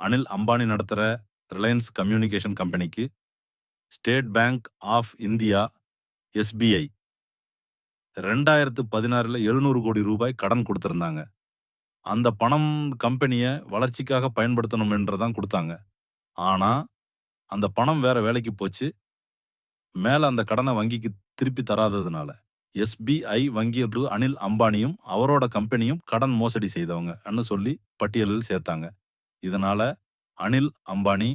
அனில் அம்பானி நடத்துகிற Reliance communication கம்பெனிக்கு state bank of India SBI. ரெண்டாயிரத்து பதினாறில் எழுநூறு கோடி ரூபாய் கடன் கொடுத்துருந்தாங்க. அந்த பணம் கம்பெனியை வளர்ச்சிக்காக பயன்படுத்தணும் என்றதான் கொடுத்தாங்க. ஆனால் அந்த பணம் வேற வேலைக்கு போச்சு. மேலே அந்த கடனை வங்கிக்கு திருப்பி தராததுனால எஸ்பிஐ வங்கியர்கள் அனில் அம்பானியும் அவரோட கம்பெனியும் கடன் மோசடி செய்தவங்கன்னு சொல்லி பட்டியலில் சேர்த்தாங்க. இதனால அனில் அம்பானி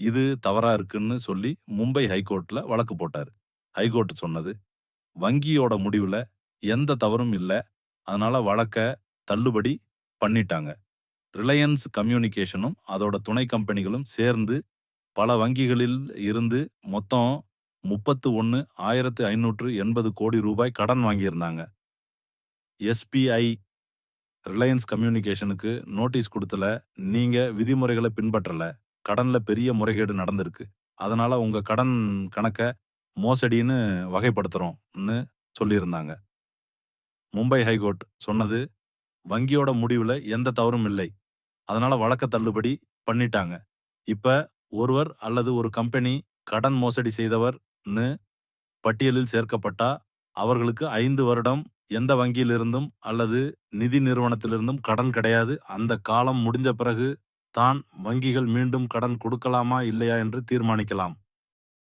இது தவறா இருக்குன்னு சொல்லி மும்பை ஹைகோர்ட்ல வழக்கு போட்டார். ஹைகோர்ட் சொன்னது வங்கியோட முடிவுல எந்த தவறும் இல்லை. அதனால வழக்க தள்ளுபடி பண்ணிட்டாங்க. ரிலையன்ஸ் கம்யூனிகேஷனும் அதோட துணை கம்பெனிகளும் சேர்ந்து பல வங்கிகளில் இருந்து மொத்தம் முப்பத்து ஒன்று ஆயிரத்து ஐநூற்று எண்பது கோடி ரூபாய் கடன் வாங்கியிருந்தாங்க. எஸ்பிஐ ரிலையன்ஸ் கம்யூனிகேஷனுக்கு நோட்டீஸ் கொடுத்தல நீங்க விதிமுறைகளை பின்பற்றல. கடன்ல பெரிய முறைகேடு நடந்திருக்கு. அதனால உங்க கடன் கணக்கை மோசடின்னு வகைப்படுத்துறோம்னு சொல்லியிருந்தாங்க. மும்பை ஹைகோர்ட் சொன்னது வங்கியோட முடிவில் எந்த தவறும் இல்லை. அதனால வழக்க தள்ளுபடி பண்ணிட்டாங்க. இப்ப ஒருவர் அல்லது ஒரு கம்பெனி கடன் மோசடி செய்தவர்னு பட்டியலில் சேர்க்கப்பட்டா அவர்களுக்கு ஐந்து வருடம் எந்த வங்கியிலிருந்தும் அல்லது நிதி நிறுவனத்திலிருந்தும் கடன் கிடையாது. அந்த காலம் முடிஞ்ச பிறகு தான் வங்கிகள் மீண்டும் கடன் கொடுக்கலாமா இல்லையா என்று தீர்மானிக்கலாம்.